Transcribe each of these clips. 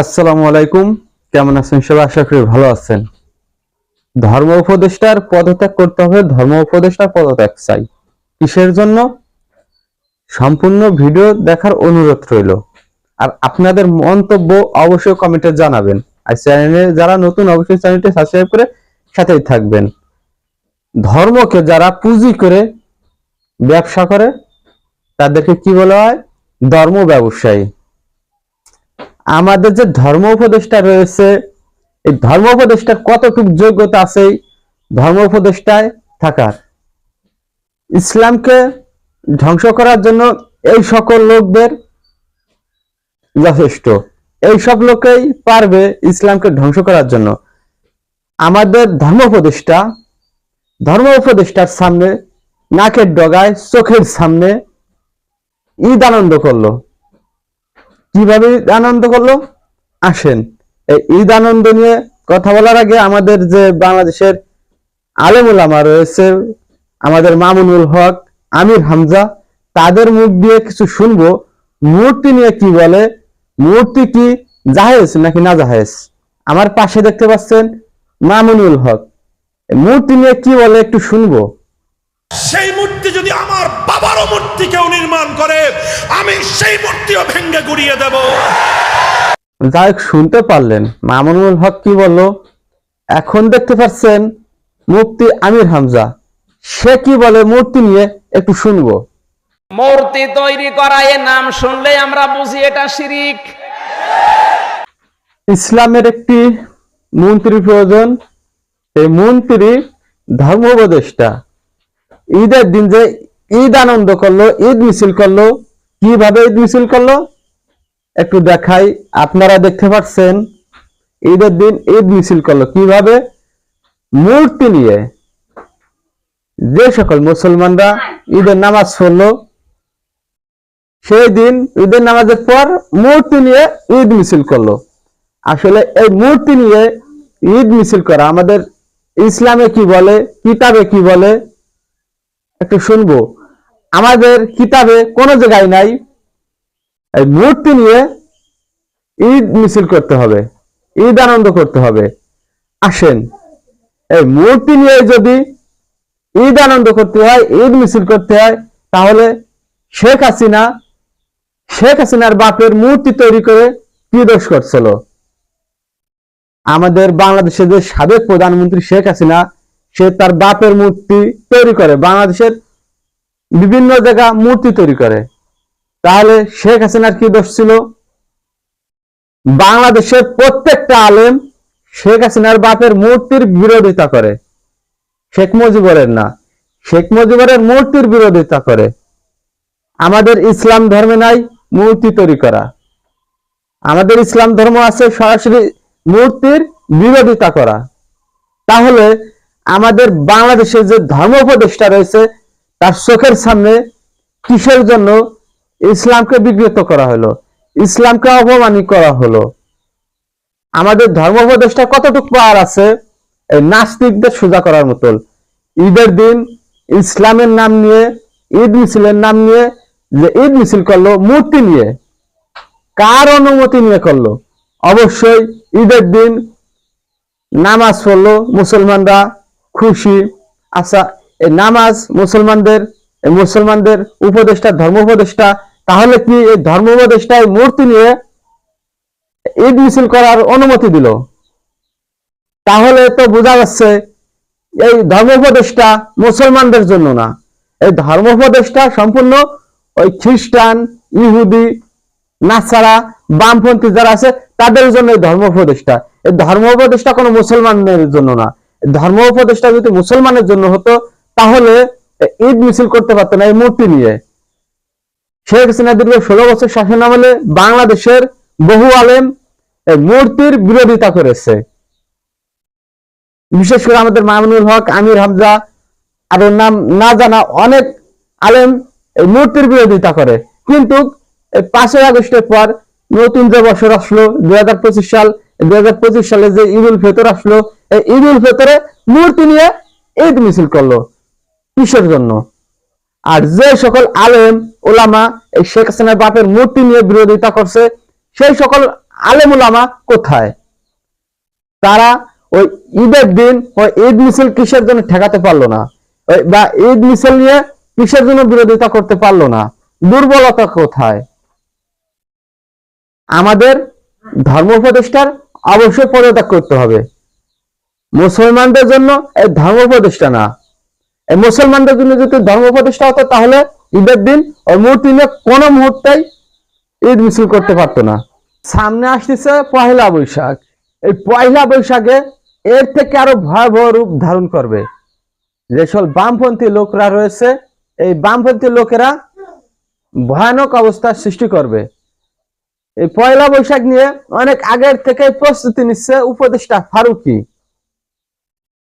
আসসালামু আলাইকুম। কেমন আছেন সবাই? আশা করি ভালো আছেন। ধর্ম উপদেষ্টার পদত্যাগ করতে হবে, ধর্ম উপদেষ্টার পদত্যাগ চাই। কিসের জন্য? সম্পূর্ণ ভিডিও দেখার অনুরোধ রইল। আর আপনাদের মন্তব্য অবশ্যই কমেন্টে জানাবেন। আর চ্যানেলে যারা নতুন, অবশ্যই চ্যানেলটি সাবস্ক্রাইব করে সাথেই থাকবেন। ধর্মকে যারা পুঁজি করে ব্যবসা করে, তাদেরকে কি বলা হয়? ধর্ম ব্যবসায়ী। আমাদের যে ধর্ম উপদেষ্টা রয়েছে, এই ধর্ম উপদেষ্টার কতটুকু যোগ্যতা আছে ধর্ম উপদেষ্টায় থাকার? ইসলামকে ধ্বংস করার জন্য এই সকল লোকদের যথেষ্ট। এই সব লোকেই পারবে ইসলামকে ধ্বংস করার জন্য। আমাদের ধর্ম উপদেষ্টা, ধর্ম উপদেষ্টার সামনে, নাকের ডগায়, চোখের সামনে ঈদ আনন্দ করল। কীভাবে আনন্দ করল? আসেন। এই ঈদ আনন্দ নিয়ে কথা বলার আগে আমাদের যে বাংলাদেশের আলেমুলামা রয়েছে, আমাদের মামুনুল হক, আমির হামজা, তাদের মুখ দিয়ে কিছু শুনব। মূর্তি নিয়ে কি বলে? মূর্তি কি জাহেজ নাকি না জাহেজ? আমার পাশে দেখতে পাচ্ছেন মামুনুল হক। মূর্তি নিয়ে কি বলে একটু শুনব। সেই মূর্তি যদি আমার বাবারও মূর্তি কেউ নির্মাণ করে আমি সেই মূর্তিও ভেঙ্গে গুড়িয়ে দেব। যাই শুনতে পারলেন। মামুনুল হক কি বলল? এখন দেখতে পাচ্ছেন মুফতি আমির হামজা। সে কি বলে মূর্তি নিয়ে একটু শুনব। মূর্তি তৈরি করা এ নাম শুনলে আমরা বুঝি এটা শিরিক। ইসলামের একটি মন্ত্রী প্রয়োজন। এই মন্ত্রী ধর্ম উপদেষ্টা। ঈদের দিন যে ঈদ আনন্দ করল, ঈদ মিছিল করল। কীভাবে ঈদ মিছিল করল? একটু দেখাই, আপনারা দেখতে পাচ্ছেন, ঈদের দিন ঈদ মিছিল করল। কীভাবে? মূর্তি নিয়ে। যে সকল মুসলমানরা ঈদের নামাজ পড়ল, সেই দিন ঈদের নামাজের পর মূর্তি নিয়ে ঈদ মিছিল করল। আসলে এই মূর্তি নিয়ে ঈদ মিছিল করা আমাদের ইসলামে কি বলে, কিতাবে কি বলে? একটু শুনব। আমাদের কিতাবে কোনো জায়গায় নাই। এই মূর্তি নিয়ে ঈদ মিছিল করতে হবে, ঈদ আনন্দ করতে হবে। আসেন, এই মূর্তি নিয়ে যদি ঈদ আনন্দ করতে হয়, ঈদ মিছিল করতে হয়, তাহলে শেখ হাসিনা, শেখ হাসিনার বাপের মূর্তি তৈরি করে কি দোষ করছিল? আমাদের বাংলাদেশের যে সাবেক প্রধানমন্ত্রী শেখ হাসিনা, সে তার বাপের মূর্তি তৈরি করে। বাংলাদেশের বিভিন্ন জায়গা মূর্তি তৈরি করে। তাহলে শেখ হাসিনার কি দোষ ছিল? বাংলাদেশের প্রত্যেকটা আলেম শেখ হাসিনার বাপের মূর্তির বিরোধিতা করে। শেখ মুজিবরের না। শেখ মুজিবরের মূর্তির বিরোধিতা করে। আমাদের ইসলাম ধর্মে নাই মূর্তি তৈরি করা। আমাদের ইসলাম ধর্ম আছে সরাসরি মূর্তির বিরোধিতা করা। তাহলে আমাদের বাংলাদেশের যে ধর্ম উপদেষ্টা রয়েছে তার চোখের সামনে কিসের জন্য ইসলামকে বিকৃত করা হলো? ইসলামকে অপমানিত করা হলো? আমাদের ধর্ম কতটুকু পাওয়ার আছে? নাস্তিকদের সোজা করার মতন। ঈদের দিন ইসলামের নাম নিয়ে, ঈদ মিছিলের নাম নিয়ে, যে ঈদ মিছিল করল, মূর্তি নিয়ে। কার অনুমতি নিয়ে করল? অবশ্যই ঈদের দিন নামাজ পড়ল, মুসলমানরা খুশি। আচ্ছা এই নামাজ মুসলমানদের মুসলমানদের উপদেষ্টা, ধর্ম উপদেষ্টা, তাহলে কি এই ধর্ম উপদেষ্টায় মূর্তি নিয়ে ঈদ মিছিল করার অনুমতি দিল? তাহলে তো বোঝা যাচ্ছে এই ধর্ম উপদেষ্টা মুসলমানদের জন্য না। এই ধর্ম উপদেষ্টা সম্পূর্ণ ওই খ্রিস্টান, ইহুদি, নাসারা, বামপন্থী যারা আছে, তাদের জন্য এই ধর্ম উপদেষ্টা। এই ধর্ম উপদেষ্টা কোনো মুসলমানের জন্য না। ধর্ম উপদেষ্টা যদি মুসলমানের জন্য হতো তাহলে ঈদ মিছিল করতে পারতো না এই মূর্তি নিয়ে। শেখ হাসিনা দীর্ঘ ষোলো বছর শাসন আমলে বাংলাদেশের বহু আলেম মূর্তির বিরোধিতা করেছে। বিশেষ করে আমাদের মামুনুল হক, আমির হামজা আর নাম না জানা অনেক আলেম মূর্তির বিরোধিতা করে। কিন্তু পাঁচই আগস্টের পর নতুন যে বছর আসলো, দুই হাজার পঁচিশ সাল দুই হাজার পঁচিশ সালে যে ঈদ উল ফিতর আসলো, এই ঈদ উল ফিতরে মূর্তি নিয়ে ঈদ মিছিল করল। কিসের জন্য? আর যে সকল আলেম ওলামা এই শেখ হাসিনার বাপের মূর্তি নিয়ে বিরোধিতা করছে, সেই সকল আলেমুলামা কোথায়? তারা ওই ঈদের দিন ওই ঈদ মিছিল কিসের জন্য ঠেকাতে পারল না? বা ঈদ মিছিল নিয়ে কিসের জন্য বিরোধিতা করতে পারল না? দুর্বলতা কোথায়? আমাদের ধর্ম প্রতিষ্ঠার অবশ্যই পদত্যাগ করতে হবে। মুসলমানদের জন্য এই ধর্ম প্রতিষ্ঠা না। মুসলমানদের জন্য যদি ধর্ম প্রতিষ্ঠা হতো, তাহলে ঈদের দিন ওই নিয়ে কোনো মুহূর্তেই ঈদ মিছিল করতে পারতো না। সামনে আসতেছে পয়লা বৈশাখ। এই পয়লা বৈশাখে এর থেকে আরও ভয়াবহ রূপ ধারণ করবে। যেসব বামপন্থী লোকরা রয়েছে, এই বামপন্থী লোকেরা ভয়ানক অবস্থার সৃষ্টি করবে। এই পয়লা বৈশাখ নিয়ে অনেক আগের থেকে প্রস্তুতি নিচ্ছে উপদেষ্টা ফারুকি।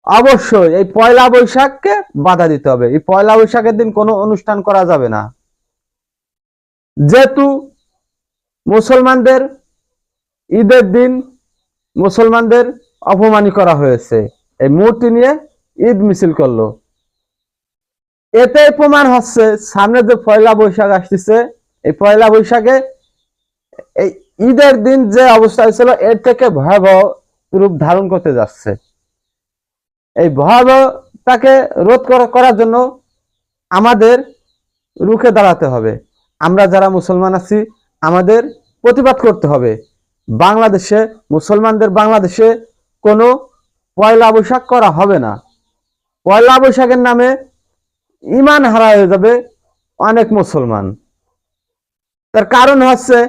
অবশ্যই এই পয়লা বৈশাখকে বাধা দিতে হবে। এই পয়লা বৈশাখের দিন কোনো অনুষ্ঠান করা যাবে না। যেহেতু মুসলমানদের ঈদের দিন মুসলমানদের অপমানি করা হয়েছে। এই মূর্তি নিয়ে ঈদ মিছিল করল। এতে প্রমাণ হচ্ছে, সামনে যে পয়লা বৈশাখ আসতেছে, এই পয়লা বৈশাখে এই ঈদের দিন যে অবস্থা হয়েছিল, এর থেকে ভয়াবহ রূপ ধারণ করতে যাচ্ছে। এই ভয়াবহতাকে রোধ করা- করার জন্য আমাদের রুখে দাঁড়াতে হবে। আমরা যারা মুসলমান আছি, আমাদের প্রতিবাদ করতে হবে। বাংলাদেশে, মুসলমানদের বাংলাদেশে কোনো পয়লা বৈশাখ করা হবে না। পয়লা বৈশাখের নামে ইমান হারা হয়ে যাবে অনেক মুসলমান। তার কারণ হচ্ছে,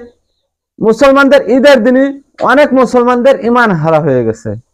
মুসলমানদের ঈদের দিনই অনেক মুসলমানদের ইমান হারা হয়ে গেছে।